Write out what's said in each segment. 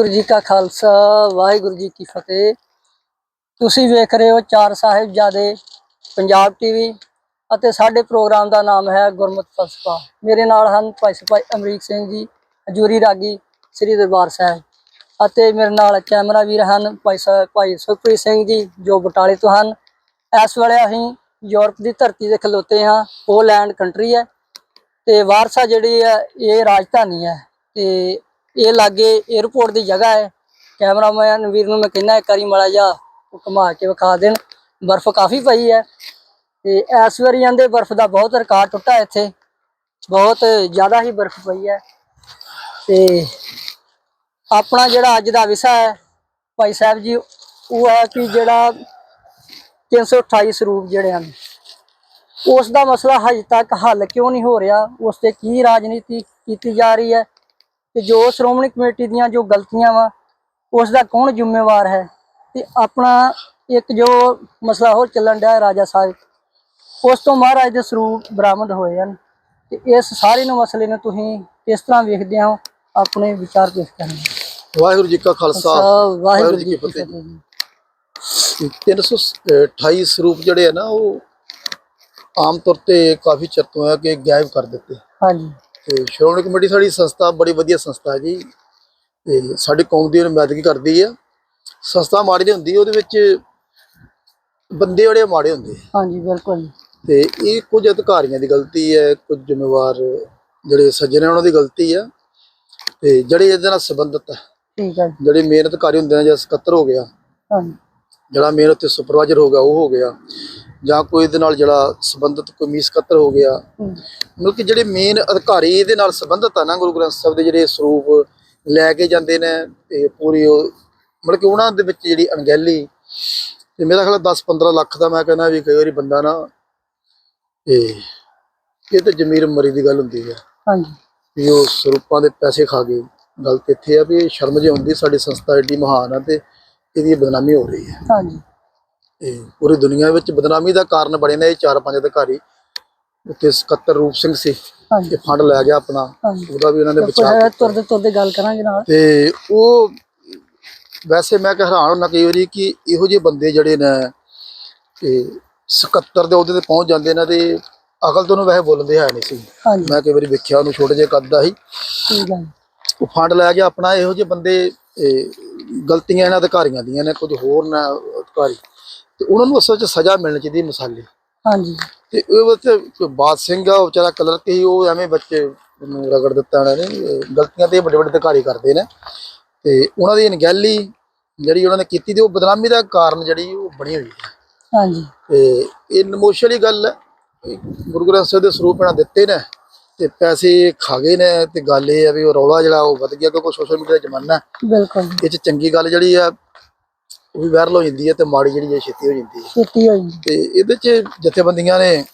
ਗੁਰੂ ਜੀ ਕਾ ਖਾਲਸਾ, ਵਾਹਿਗੁਰੂ ਜੀ ਕੀ ਫਤਿਹ। ਤੁਸੀਂ ਵੇਖ ਰਹੇ ਹੋ ਚਾਰ ਸਾਹਿਬਜ਼ਾਦੇ ਪੰਜਾਬ ਟੀਵੀ ਅਤੇ ਸਾਡੇ ਪ੍ਰੋਗਰਾਮ ਦਾ ਨਾਮ ਹੈ ਗੁਰਮਤਿ ਫਲਸਫਾ ਮੇਰੇ ਨਾਲ ਹਨ ਭਾਈ ਸਿਪਾਹੀ ਅਮਰੀਕ ਸਿੰਘ ਜੀ, ਹਜੂਰੀ ਰਾਗੀ, ਸ੍ਰੀ ਦਰਬਾਰ ਸਾਹਿਬ ਅਤੇ ਮੇਰੇ ਨਾਲ ਕੈਮਰਾ ਵੀਰ ਹਨ ਭਾਈ ਸਾਹਿਬ ਭਾਈ ਸੁਖਪ੍ਰੀਤ ਸਿੰਘ ਜੀ, ਜੋ ਬਟਾਲੇ ਤੋਂ ਹਨ। ਇਸ ਵੇਲੇ ਅਸੀਂ ਯੂਰਪ ਦੀ ਧਰਤੀ ਤੇ ਖਲੋਤੇ ਹਾਂ ਪੋਲੈਂਡ ਕੰਟਰੀ ਹੈ ਤੇ ਵਾਰਸਾ ਜਿਹੜੀ ਹੈ, ਇਹ ਰਾਜਧਾਨੀ ਹੈ ਤੇ ਇਹ ਲਾਗੇ 에어ਪੋਰਟ ਦੀ ਜਗ੍ਹਾ ਹੈ। ਕੈਮਰਾਮੈਨ ਵੀਰ ਨੂੰ ਮੈਂ ਕਹਿੰਦਾ, ਇੱਕ ਵਾਰੀ ਮੜਾ ਜਾ ਘੁਮਾ ਕੇ ਵਿਖਾ ਦੇਣ। ਬਰਫ਼ ਕਾਫੀ ਪਈ ਹੈ ਤੇ ਇਸ ਵਾਰੀ ਆਂਦੇ ਬਰਫ਼ ਦਾ ਬਹੁਤ ਰਿਕਾਰਡ ਟੁੱਟਾ ਇੱਥੇ। ਬਹੁਤ ਜ਼ਿਆਦਾ ਹੀ ਬਰਫ਼ ਪਈ ਹੈ ਤੇ ਆਪਣਾ ਜਿਹੜਾ ਅੱਜ ਦਾ ਵਿਸ਼ਾ ਹੈ, ਭਾਈ ਸਾਹਿਬ ਜੀ, ਉਹ ਹੈ ਕਿ ਜਿਹੜਾ 328 ਸਰੂਪ ਜਿਹੜੇ ਹਨ, ਉਸ ਦਾ ਮਸਲਾ ਹਜੇ ਤੱਕ ਹੱਲ ਕਿਉਂ ਨਹੀਂ ਹੋ ਰਿਹਾ? ਉਸ ਤੇ ਕੀ ਰਾਜਨੀਤੀ ਕੀਤੀ ਜਾ ਰਹੀ ਹੈ? ਤੇ ਜੋ ਸ਼੍ਰੋਮਣੀ ਕਮੇਟੀ ਦੀਆਂ ਜੋ ਗਲਤੀਆਂ ਵਾ ਉਸ ਦਾ ਕੌਣ ਜ਼ਿੰਮੇਵਾਰ ਹੈ? ਤੇ ਆਪਣਾ ਇੱਕ ਜੋ ਮਸਲਾ ਹੋਰ ਚੱਲਣ ਡਿਆ ਹੈ ਰਾਜਾ ਸਾਹਿਬ ਉਸ ਤੋਂ ਮਹਾਰਾਜ ਦੇ ਸਰੂਪ ਬਰਾਮਦ ਹੋਏ ਹਨ। ਤੇ ਇਸ ਸਾਰੇ ਨੂੰ ਮਸਲੇ ਨੂੰ ਤੁਸੀਂ ਕਿਸ ਤਰ੍ਹਾਂ ਵੇਖਦੇ ਹੋ? ਆਪਣੇ ਵਿਚਾਰ ਪੇਸ਼ ਕਰਨ। ਵਾਹਿਗੁਰੂ ਜੀ ਕਾ ਖਾਲਸਾ। ਵਾਹਿਗੁਰੂ ਜੀ ਕੀ ਫਤਿਹ ਜੀ। 328 ਸਰੂਪ ਜਿਹੜੇ ਆ ਨਾ ਉਹ ਆਮ ਤੌਰ ਤੇ ਕਾਫੀ ਚਿਰ ਤੋਂ ਹੈ ਕਿ ਗਾਇਬ ਕਰ ਦਿੱਤੇ। ਹਾਂਜੀ। ਤੇ ਸ਼੍ਰੋਮਣੀ ਕਮੇਟੀ ਸਾਡੀ ਸੰਸਥਾ ਬੜੀ ਵਧੀਆ ਸੰਸਥਾ ਹੈ ਜੀ ਤੇ ਸਾਡੀ ਕੌਮ ਦੀ ਨੁਮਾਇੰਦਗੀ ਕਰਦੀ ਆ ਸੰਸਥਾ ਮਾੜੀ ਨਹੀਂ ਹੁੰਦੀ ਉਹਦੇ ਵਿੱਚ ਬੰਦੇ ਬੜੇ ਮਾੜੇ ਹੁੰਦੇ ਆ। ਹਾਂਜੀ ਬਿਲਕੁਲ। ਤੇ ਇਹ ਕੁਝ ਅਧਿਕਾਰੀਆਂ ਦੀ ਗਲਤੀ ਹੈ ਕੁਝ ਜ਼ਿੰਮੇਵਾਰ ਜਿਹੜੇ ਸੱਜਣ ਹੈ ਉਹਨਾਂ ਦੀ ਗਲਤੀ ਆ ਤੇ ਜਿਹੜੇ ਇਹਦੇ ਨਾਲ ਸੰਬੰਧਿਤ ਆ ਠੀਕ ਹੈ ਜੀ। ਜਿਹੜੇ ਮੇਨ ਅਧਿਕਾਰੀ ਹੁੰਦੇ ਨੇ ਜਾਂ ਸਕੱਤਰ ਹੋ ਗਿਆ ਹਾਂਜੀ ਜਿਹੜਾ ਮੇਨ ਉੱਤੇ ਸੁਪਰਵਾਈਜ਼ਰ ਹੋ ਗਿਆ ਉਹ ਹੋ ਗਿਆ ਜਾਂ ਕੋਈ ਇਹਦੇ ਨਾਲ ਜਿਹੜਾ ਸੰਬੰਧਿਤ ਕੋਈ ਮੀਸ ਸਕੱਤਰ ਹੋ ਗਿਆ। ਮਤਲਬ ਕਿ ਜਿਹੜੇ ਮੇਨ ਅਧਿਕਾਰੀ ਇਹਦੇ ਨਾਲ ਸੰਬੰਧਿਤ ਆ ਨਾ ਗੁਰੂ ਗ੍ਰੰਥ ਸਾਹਿਬ ਦੇ ਜਿਹੜੇ ਸਰੂਪ ਲੈ ਕੇ ਜਾਂਦੇ ਨੇ ਤੇ ਪੂਰੀ ਮਤਲਬ ਕਿ ਉਹਨਾਂ ਦੇ ਵਿੱਚ ਜਿਹੜੀ ਅਣਗਹਿਲੀ ਤੇ ਮੇਰਾ ਖਿਆਲ 10 15 ਲੱਖ ਦਾ ਮੈਂ ਕਹਿੰਦਾ ਵੀ ਕਈ ਵਾਰੀ ਬੰਦਾ ਨਾ ਤੇ ਇਹ ਤੇ ਜ਼ਮੀਰ ਮਰੀ ਦੀ ਗੱਲ ਹੁੰਦੀ ਹੈ ਹਾਂਜੀ। ਵੀ ਉਹ ਸਰੂਪਾਂ ਦੇ ਪੈਸੇ ਖਾ ਗਏ। ਗੱਲ ਤੇ ਇੱਥੇ ਆ ਵੀ ਸ਼ਰਮ ਜੇ ਹੁੰਦੀ ਸਾਡੀ ਸੰਸਥਾ ਏਡੀ ਮਹਾਨ ਆ ਤੇ ਇਹਦੀ ਬਦਨਾਮੀ ਹੋ ਰਹੀ ਹੈ ਹਾਂਜੀ। ਤੇ ਪੂਰੀ ਦੁਨੀਆ ਵਿੱਚ ਬਦਨਾਮੀ ਦਾ ਕਾਰਨ ਬਣੇ ਨੇ ਇਹ ਚਾਰ ਪੰਜ ਅਧਿਕਾਰੀ। ਉੱਤੇ ਸਕੱਤਰ ਰੂਪ ਸਿੰਘ ਸੀ ਇਹ ਫੰਡ ਲੈ ਗਿਆ ਆਪਣਾ। ਉਹਦਾ ਵੀ ਉਹਨਾਂ ਨੇ ਬਚਾਅ ਤੁਰਦੇ ਤੁਰਦੇ ਗੱਲ ਕਰਾਂਗੇ ਨਾਲ। ਤੇ ਉਹ ਵੈਸੇ ਮੈਂ ਕਿ ਹੈਰਾਨ ਹੁੰਦਾ ਕਈ ਵਾਰੀ ਕਿ ਇਹੋ ਜਿਹੇ ਬੰਦੇ ਜਿਹੜੇ ਨੇ ਤੇ ਸਕੱਤਰ ਦੇ ਉਹਦੇ ਤੇ ਪਹੁੰਚ ਜਾਂਦੇ ਨੇ ਤੇ ਅਕਲ ਤੋਂ ਉਹਨੂੰ ਵੈਸੇ ਬੋਲਦੇ ਹੈ ਨਹੀਂ ਸੀ। ਮੈਂ ਕਈ ਵਾਰੀ ਵੇਖਿਆ ਉਹਨੂੰ ਛੋਟੇ ਜਿਹੇ ਕੱਦ ਦਾ ਸੀ ਠੀਕ ਹੈ। ਜੀ। ਉਹ ਫੰਡ ਲੈ ਗਿਆ ਆਪਣਾ ਇਹੋ ਜਿਹੇ ਬੰਦੇ ਗਲਤੀਆਂ ਇਹਨਾਂ ਅਧਿਕਾਰੀਆਂ ਦੀਆਂ ਨੇ ਕੁਝ ਹੋਰ ਨਾ ਅਧਿਕਾਰੀ। ਤੇ ਉਹਨਾਂ ਨੂੰ ਅਸਲ 'ਚ ਸਜ਼ਾ ਮਿਲਣੀ ਚਾਹੀਦੀ ਮਸਾਲੇ। ਹਾਂਜੀ। ਤੇ ਉਹ ਵਿੱਚ ਬਾਦ ਸਿੰਘ ਆ ਉਹ ਵਿਚਾਰਾ ਕਲਰ ਤੇ ਹੀ ਉਹ ਐਵੇਂ ਬੱਚੇ ਨੂੰ ਰਗੜ ਦਿੱਤਾ ਉਹਨਾਂ ਨੇ ਗਲਤੀਆਂ ਤੇ ਵੱਡੇ ਵੱਡੇ ਅਧਿਕਾਰੀ ਕਰਦੇ ਨੇ। ਤੇ ਉਹਨਾਂ ਦੀ ਅਣਗਹਿਲੀ ਜਿਹੜੀ ਉਹਨਾਂ ਨੇ ਕੀਤੀ ਤੇ ਉਹ ਬਦਨਾਮੀ ਦਾ ਕਾਰਨ ਜਿਹੜੀ ਉਹ ਬਣੀ ਹੋਈ ਹੈ। ਹਾਂਜੀ। ਤੇ ਇਹ ਨਮੋਸ਼ਲੀ ਗੱਲ ਹੈ ਗੁਰੂ ਗ੍ਰੰਥ ਸਾਹਿਬ ਦੇ ਸਰੂਪ ਇਹਨਾਂ ਦਿੱਤੇ ਨੇ ਤੇ ਪੈਸੇ ਖਾ ਗਏ ਨੇ ਤੇ ਗੱਲ ਇਹ ਹੈ ਵੀ ਉਹ ਰੌਲਾ ਜਿਹੜਾ ਉਹ ਵਧ ਗਿਆ ਕਿਉਂਕਿ ਸੋਸ਼ਲ ਮੀਡੀਆ ਦਾ ਜ਼ਮਾਨਾ ਹੈ। ਬਿਲਕੁਲ। ਇਹ ਚ ਚੰਗੀ ਗੱਲ ਜਿਹੜੀ ਆ ਉਹ ਵੀ ਵਾਇਰਲ ਹੋ ਜਾਂਦੀ ਹੈ ਤੇ ਮਾੜੀ ਜਿਹੜੀ ਹੈ ਛੇਤੀ ਹੋ ਜਾਂਦੀ ਹੈ ਛੇਤੀ ਹੋਈ। ਤੇ ਇਹਦੇ ਚ ਜਥੇਬੰਦੀਆਂ ਨੇ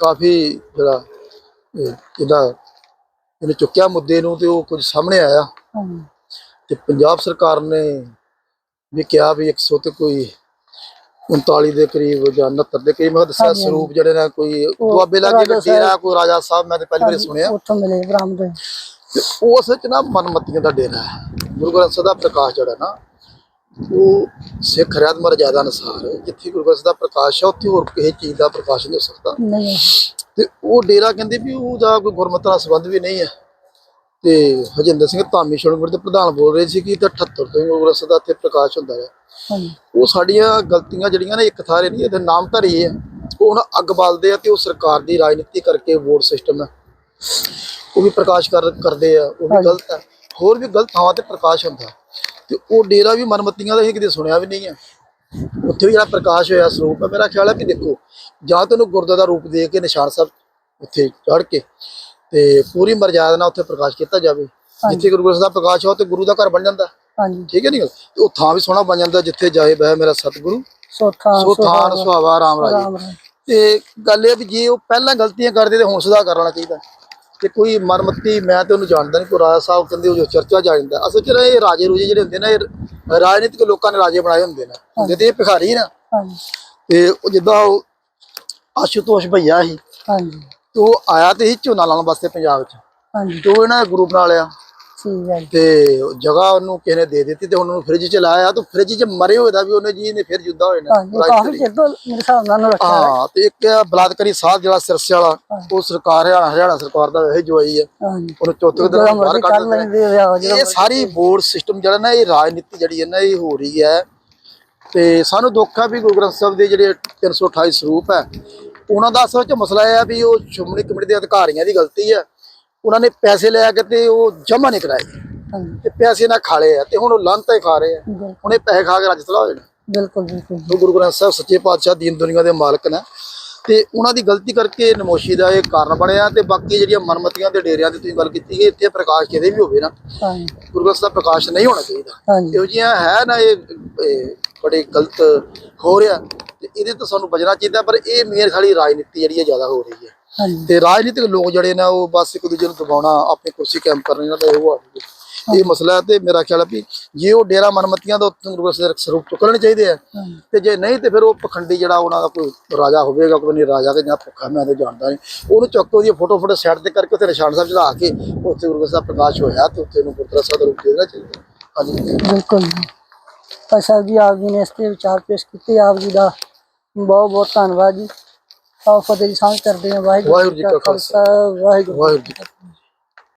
ਕਾਫੀ ਜਿਹੜਾ ਇਹ ਇਹਦਾ ਇਹਨੇ ਚੁੱਕਿਆ ਮੁੱਦੇ ਨੂੰ ਤੇ ਉਹ ਕੁਝ ਸਾਹਮਣੇ ਆਇਆ ਹਾਂਜੀ ਤੇ ਪੰਜਾਬ ਸਰਕਾਰ ਨੇ ਵੀ ਕਿਹਾ ਵੀ 100 ਤੇ ਕੋਈ 39 ਦੇ ਕਰੀਬ ਜਾਂ 69 ਦੇ ਕਰੀਬ ਮੈਂ ਦੱਸਿਆ ਹਾਂਜੀ, ਹਾਂਜੀ। ਸਰੂਪ ਜਿਹੜੇ ਨੇ ਕੋਈ ਦੁਆਬੇ ਲਾਗੇ ਰਾਜਾ ਗੱਡੀ ਆ ਕੋਈ ਰਾਜਾ ਸਾਹਿਬ ਮੈਂ ਤੇ ਪਹਿਲੀ ਵਾਰੀ ਸੁਣਿਆ ਉੱਥੋਂ ਮਿਲੇ ਬਰਾਮਦ। ਤੇ ਉਸ ਵਿੱਚ ਨਾ ਮਨਮਤੀਆਂ ਦਾ ਡੇਰਾ ਹੈ ਗੁਰੂ ਗ੍ਰੰਥ ਸਾਹਿਬ ਦਾ ਪ੍ਰਕਾਸ਼ ਜਿਹੜਾ ਨਾ ਉਹ ਸਿੱਖ ਰਿਆਤ ਮਰਜ਼ਾਦਾ ਅਨੁਸਾਰ ਜਿੱਥੇ ਗੁਰੂ ਗ੍ਰੰਥ ਦਾ ਪ੍ਰਕਾਸ਼ ਹੈ ਉੱਥੇ ਹੋਰ ਕਿਸੇ ਚੀਜ਼ ਦਾ ਪ੍ਰਕਾਸ਼ ਨਹੀਂ ਹੋ ਸਕਦਾ। ਨਹੀਂ। ਤੇ ਉਹ ਡੇਰਾ ਕਹਿੰਦੇ ਵੀ ਉਹਦਾ ਕੋਈ ਗੁਰਮਤਿ ਨਾਲ ਸੰਬੰਧ ਵੀ ਨਹੀਂ ਹੈ। ਤੇ ਹਜਿੰਦਰ ਸਿੰਘ ਧਾਮੀ ਸ਼ਰਨਗੁਰ ਦੇ ਪ੍ਰਧਾਨ ਬੋਲ ਰਹੇ ਸੀ ਕਿ ਤਾਂ 78 ਤੋਂ ਹੀ ਗੁਰੂ ਗ੍ਰੰਥ ਦਾ ਇੱਥੇ ਪ੍ਰਕਾਸ਼ ਹੁੰਦਾ ਹੈ। ਉਹ ਸਾਡੀਆਂ ਗਲਤੀਆਂ ਜਿਹੜੀਆਂ ਨੇ ਇੱਕ ਥਾਰੇ ਨਹੀਂ ਇਹਦੇ ਨਾਮ ਧਰੀ ਹੈ ਉਹ ਹੁਣ ਅੱਗ ਬਾਲਦੇ ਆ ਤੇ ਉਹ ਸਰਕਾਰ ਦੀ ਰਾਜਨੀਤੀ ਕਰਕੇ ਵੋਟ ਸਿਸਟਮ ਹੈ। ਉਹ ਵੀ ਪ੍ਰਕਾਸ਼ ਕਰ ਕਰਦੇ ਆ ਉਹ ਵੀ। ਗਲਤ ਹੈ। ਹੋਰ ਵੀ ਗਲਤ ਥਾਵਾਂ ਤੇ ਪ੍ਰਕਾਸ਼ ਹੁੰਦਾ। ਤੇ ਉਹ ਡੇਰਾ ਵੀ ਮਨਮਤੀਆਂ ਦਾ ਹੀ ਕਿਤੇ ਸੁਣਿਆ ਵੀ ਨਹੀਂ ਹੈ ਉੱਥੇ ਵੀ ਜਿਹੜਾ ਪ੍ਰਕਾਸ਼ ਹੋਇਆ ਸਰੂਪ ਹੈ ਮੇਰਾ ਖਿਆਲ ਹੈ ਕਿ ਦੇਖੋ ਜਾਂ ਤੈਨੂੰ ਗੁਰਦਾ ਦਾ ਰੂਪ ਦੇ ਕੇ ਨਿਸ਼ਾਨ ਸਾਹਿਬ ਉੱਥੇ ਚੜ੍ਹ ਕੇ ਤੇ ਪੂਰੀ ਮਰਜ਼ਾਦਾ ਨਾਲ ਉੱਥੇ ਪ੍ਰਕਾਸ਼ ਕੀਤਾ ਜਾਵੇ। ਜਿੱਥੇ ਗੁਰੂ ਗ੍ਰੰਥ ਸਾਹਿਬ ਦਾ ਪ੍ਰਕਾਸ਼ ਹੋ ਤੇ ਗੁਰੂ ਦਾ ਘਰ ਬਣ ਜਾਂਦਾ। ਹਾਂਜੀ। ਠੀਕ ਹੈ ਨਹੀਂ ਤੇ ਉਹ ਥਾਂ ਵੀ ਸੋਹਣਾ ਬਣ ਜਾਂਦਾ ਜਿੱਥੇ ਜਾਏ ਬਹਿ ਮੇਰਾ ਸਤਿਗੁਰੂ। ਸੋਥਾ ਸੋ ਥਾਨ ਸੁਹਾਵਾ ਰਾਮ ਰਾਜੇ। ਤੇ ਗੱਲ ਇਹ ਵੀ ਜੇ ਉਹ ਪਹਿਲਾਂ ਗਲਤੀਆਂ ਕਰਦੇ ਤੇ ਹੁਣ ਸੁਧਾਰ ਕਰ ਲੈਣਾ ਚਾਹੀਦਾ। ਤੇ ਕੋਈ ਮਰਮਤੀ ਮੈਂ ਤੇ ਉਹਨੂੰ ਜਾਣਦਾ ਨਹੀਂ ਕੋਈ ਰਾਜਾ ਸਾਹਿਬ ਕਹਿੰਦੇ ਉਹ ਜੋ ਚਰਚਾ ਜਾ ਜਾਂਦਾ। ਅਸਲ ਚ ਨਾ ਇਹ ਰਾਜੇ ਰੂਜੇ ਜਿਹੜੇ ਹੁੰਦੇ ਨੇ ਇਹ ਰਾਜਨੀਤਿਕ ਲੋਕਾਂ ਨੇ ਰਾਜੇ ਬਣਾਏ ਹੁੰਦੇ ਨੇ। ਤੇ ਇਹ ਭਿਖਾਰੀ ਨਾ ਹਾਂਜੀ। ਤੇ ਉਹ ਜਿੱਦਾਂ ਉਹ ਆਸ਼ੂਤੋਸ਼ ਭਈਆ ਸੀ ਹਾਂਜੀ। ਤੇ ਉਹ ਆਇਆ ਤੇ ਹੀ ਝੋਨਾ ਲਾਉਣ ਵਾਸਤੇ ਪੰਜਾਬ 'ਚ। ਹਾਂਜੀ। ਤੇ ਉਹ ਇਹਨਾਂ ਨੇ ਗਰੁੱਪ ਬਣਾ ਲਿਆ। ਠੀਕ ਹੈ ਜੀ। ਤੇ ਜਗ੍ਹਾ ਉਹਨੂੰ ਕਿਸੇ ਨੇ ਦੇ ਦਿੱਤੀ ਤੇ ਹੁਣ ਉਹਨੂੰ ਫ੍ਰਿਜ 'ਚ ਲਾਇਆ ਤਾਂ ਫ੍ਰਿਜ 'ਚ ਮਰੇ ਹੋਏ ਦਾ ਵੀ ਉਹਨੇ ਜੀ ਨੇ ਫਿਰ ਜੁੱਦਾ ਹੋਏ ਹਾਂਜੀ ਨੇ ਕਾਫੀ ਚਿਰ ਤੋਂ ਮੇਰੇ ਹਿਸਾਬ ਨਾਲ ਉਹਨੂੰ ਰੱਖਿਆ ਹੋਇਆ। ਹਾਂ ਤੇ ਇੱਕ ਆ ਬਲਾਤਕਾਰੀ ਸਾਧ ਜਿਹੜਾ ਸਿਰਸੇ ਵਾਲਾ ਉਹ ਸਰਕਾਰ ਹਰਿਆਣਾ ਹਰਿਆਣਾ ਸਰਕਾਰ ਦਾ ਇਹ ਜਵਾਈ ਹੈ ਹਾਂਜੀ ਉਹਨੂੰ ਚੌਥੇ ਕੁ ਦਿਨ ਜਿਹੜਾ ਬਾਹਰ ਮਰਜ਼ੀ ਕੱਢ ਕਰ ਲੈਂਦੇ ਜਿਹੜਾ ਇਹ ਸਾਰੀ ਬੋਰਡ ਸਿਸਟਮ ਜਿਹੜਾ ਨਾ ਇਹ ਰਾਜਨੀਤੀ ਜਿਹੜੀ ਹੈ ਨਾ ਇਹ ਹੋ ਰਹੀ ਹੈ। ਤੇ ਸਾਨੂੰ ਦੁੱਖ ਹੈ ਵੀ ਗੁਰੂ ਗ੍ਰੰਥ ਸਾਹਿਬ ਦੇ ਜਿਹੜੇ 328 ਸਰੂਪ ਹੈ ਉਹਨਾਂ ਦਾ ਅਸਲ ਵਿੱਚ ਮਸਲਾ ਇਹ ਹੈ ਵੀ ਉਹ ਸ਼੍ਰੋਮਣੀ ਕਮੇਟੀ ਦੇ ਅਧਿਕਾਰੀਆਂ ਦੀ ਗਲਤੀ ਹੈ। ਉਹਨਾਂ ਨੇ ਪੈਸੇ ਲੈ ਕੇ ਤੇ ਉਹ ਜਮ੍ਹਾਂ ਨਹੀਂ ਕਰਾਏ। ਤੇ ਪੈਸੇ ਨਾ ਖਾਲੇ ਆ ਤੇ ਹੁਣ ਉਹ ਲੰਨ ਹੀ ਖਾ ਰਹੇ ਆ। ਹੁਣ ਇਹ ਪੈਸੇ ਖਾ ਕੇ ਰੱਜਤਲਾ ਹੋ ਜਾਣਾ। ਬਿਲਕੁਲ ਬਿਲਕੁਲ। ਗੁਰੂ ਗ੍ਰੰਥ ਸਾਹਿਬ ਸੱਚੇ ਪਾਤਸ਼ਾਹ ਦੀਨ ਦੁਨੀਆ ਦੇ ਮਾਲਕ ਨੇ। ਤੇ ਉਹਨਾਂ ਦੀ ਗਲਤੀ ਕਰਕੇ ਨਮੋਸ਼ੀ ਦਾ ਇਹ ਕਾਰਨ ਬਣਿਆ ਤੇ ਬਾਕੀ ਜਿਹੜੀਆਂ ਮਨਮਤੀਆਂ ਦੇ ਡੇਰਿਆਂ ਦੀ ਤੁਸੀਂ ਗੱਲ ਕੀਤੀ ਕਿ ਇੱਥੇ ਪ੍ਰਕਾਸ਼ ਕਿਤੇ ਵੀ ਹੋਵੇ ਨਾ ਹਾਂਜੀ। ਗੁਰੂ ਗ੍ਰੰਥ ਸਾਹਿਬ ਪ੍ਰਕਾਸ਼ ਨਹੀਂ ਹੋਣਾ ਚਾਹੀਦਾ। ਇਹੋ ਜਿਹੀਆਂ ਹੈ ਨਾ ਇਹ ਬੜੇ ਗਲਤ ਹੋ ਰਿਹਾ। ਤੇ ਇਹਦੇ ਤੋਂ ਸਾਨੂੰ ਬਚਣਾ ਚਾਹੀਦਾ ਪਰ ਇਹ ਮੇਨ ਸਾਡੀ ਰਾਜਨੀਤੀ ਜਿਹੜੀ ਹੈ ਜ਼ਿਆਦਾ ਹੋ ਰਹੀ ਹੈ। ਤੇ ਰਾਜਨੀਤਿਕ ਲੋਕ ਜਿਹੜੇ ਨੇ ਉਹ ਬਸ ਇੱਕ ਦੂਜੇ ਨੂੰ ਦਬਾਉਣਾ ਆਪਣੀ ਕੁਰਸੀ ਕੈਂਪ ਕਰਨੀ ਇਹਨਾਂ ਦਾ ਇਹੋ ਆ ਇਹ ਮਸਲਾ ਤੇ ਮੇਰਾ ਖਿਆਲ ਹੈ ਵੀ ਜੇ ਉਹ ਡੇਰਾ ਮਨਮਤੀਆਂ ਦਾ ਸਰੂਪ ਚੁੱਕਣੇ ਚਾਹੀਦੇ ਆ ਤੇ ਜੇ ਨਹੀਂ ਤੇ ਫਿਰ ਉਹ ਪਖੰਡੀ ਜਿਹੜਾ ਉਹਨਾਂ ਦਾ ਕੋਈ ਰਾਜਾ ਹੋਵੇਗਾ ਕੋਈ ਨਹੀਂ ਰਾਜਾ ਕਿ ਜਾਂ ਭੁੱਖਾ ਮੈਂ ਤਾਂ ਜਾਣਦਾ ਨਹੀਂ। ਉਹਨੂੰ ਚੁੱਕ ਕੇ ਉਹਦੀ ਫੋਟੋ ਫੋਟੋ ਸਾਈਡ ਤੇ ਕਰਕੇ ਉੱਥੇ ਨਿਸ਼ਾਨ ਸਾਹਿਬ ਚੜਾ ਕੇ ਉੱਥੇ ਗੁਰੂ ਸਾਹਿਬ ਪ੍ਰਕਾਸ਼ ਹੋਇਆ ਤੇ ਉੱਥੇ ਨੂੰ ਗੁਰਦੁਆਰਾ ਸਾਹਿਬ ਦਾ ਰੂਪ ਦੇਣਾ ਚਾਹੀਦਾ ਹਾਂਜੀ। ਬਿਲਕੁਲ ਭਾਈ ਸਾਹਿਬ ਜੀ ਆਪ ਜੀ ਨੇ ਇਸ ਤੇ ਵਿਚਾਰ ਪੇਸ਼ ਕੀਤੇ ਆਪ ਜੀ ਦਾ ਬਹੁਤ ਬਹੁਤ ਧੰਨਵਾਦ ਜੀ। ਫਤਿਹ ਦੀ ਸਾਂਝ ਕਰਦੇ ਹਾਂ ਵਾਹਿਗੁਰੂ ਵਾਹਿਗੁਰੂ ਜੀ ਕਾ ਖਾਲਸਾ, ਵਾਹਿਗੁਰੂ ਜੀ ਕਾ